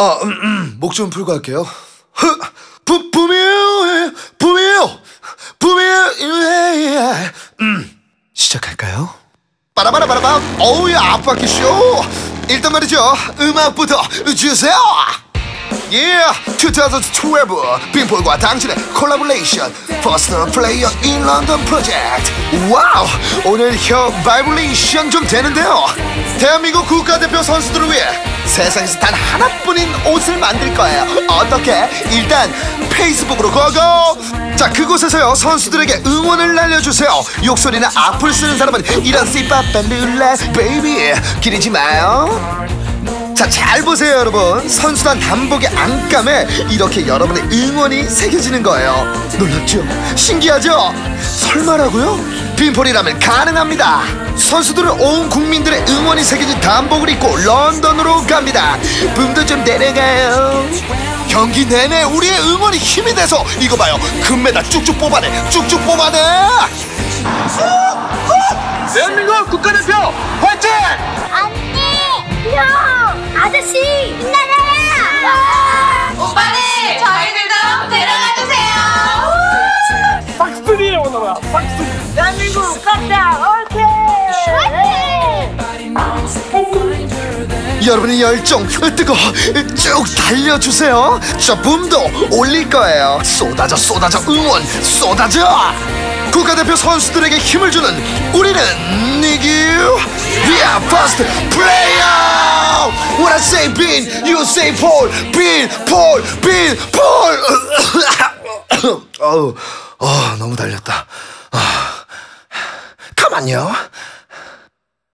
아, 음, 음, 목좀 풀고 할게요. 흐, 부, 붐이에요, 붐이에요, 붐이에요. 음, 시작할까요? 빠라바라바라밤, 어우야, 앞바퀴쇼. 일단 말이죠, 음악부터 주세요. Yeah, 2012 빈폴과 당신의 콜라보레이션 First Player in London Project 와우, 오늘 혀 바이블레이션 좀 되는데요 대한민국 국가대표 선수들을 위해 세상에서 단 하나뿐인 옷을 만들 거예요 어떻게? 일단 페이스북으로 고고 자 그곳에서요 선수들에게 응원을 날려주세요 욕설이나 악플 쓰는 사람은 이런 씨빠빠 룰라 베이비 기리지 마요 자, 잘 보세요, 여러분. 선수단 단복의 안감에 이렇게 여러분의 응원이 새겨지는 거예요. 놀랍죠? 신기하죠? 설마라고요? 빈폴이라면 가능합니다. 선수들은 온 국민들의 응원이 새겨진 단복을 입고 런던으로 갑니다. 붐도 좀 내려가요. 경기 내내 우리의 응원이 힘이 돼서 이거 봐요. 금메달 쭉쭉 뽑아내, 쭉쭉 뽑아내. 대한민국 국가대표 화이팅! 언니! 형! 아저씨! 갔다! 오케이! 여러분의 열정 뜨거 쭉 달려주세요 저 붐도 올릴 거예요 쏟아져 쏟아져 응원 쏟아져 국가대표 선수들에게 힘을 주는 우리는 니기 We are first player When I say Bin, you say Paul Bin, Paul, Bin, Paul 어우, 어, 너무 달렸다 아, 가만요